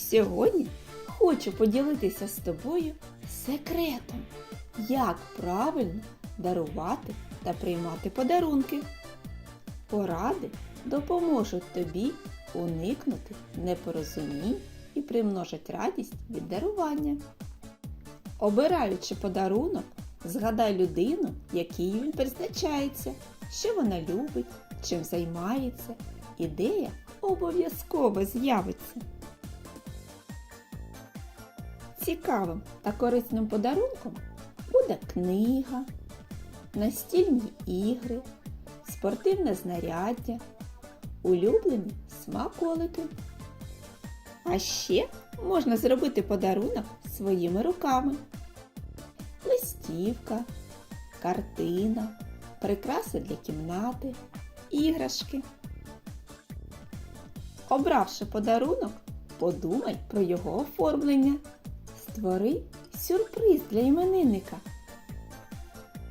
Сьогодні хочу поділитися з тобою секретом, як правильно дарувати та приймати подарунки. Поради допоможуть тобі уникнути непорозумінь і примножать радість від дарування. Обираючи подарунок, згадай людину, якій він призначається, що вона любить, чим займається. Ідея обов'язково з'явиться. Цікавим та корисним подарунком буде книга, настільні ігри, спортивне знаряддя, улюблені смаколики. А ще можна зробити подарунок своїми руками. Листівка, картина, прикраси для кімнати, іграшки. Обравши подарунок, подумай про його оформлення. Створи сюрприз для іменинника.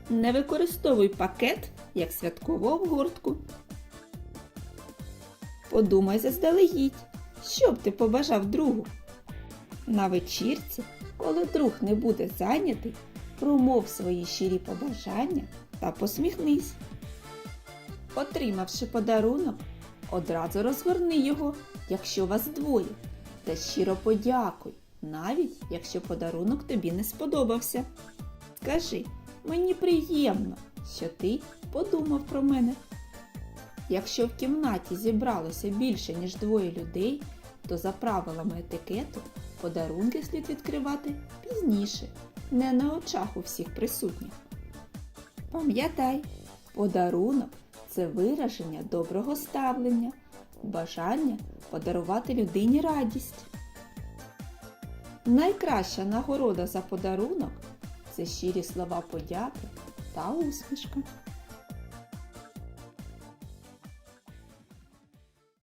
Не використовуй пакет як святкову обгортку. Подумай заздалегідь, що б ти побажав другу. На вечірці, коли друг не буде зайнятий, промов свої щирі побажання та посміхнись. Отримавши подарунок, одразу розгорни його, якщо вас двоє, та щиро подякуй, навіть якщо подарунок тобі не сподобався. Скажи, мені приємно, що ти подумав про мене. Якщо в кімнаті зібралося більше, ніж двоє людей, то за правилами етикету подарунки слід відкривати пізніше, не на очах у всіх присутніх. Пам'ятай, подарунок це вираження доброго ставлення, бажання подарувати людині радість. Найкраща нагорода за подарунок це щирі слова подяки та усмішка.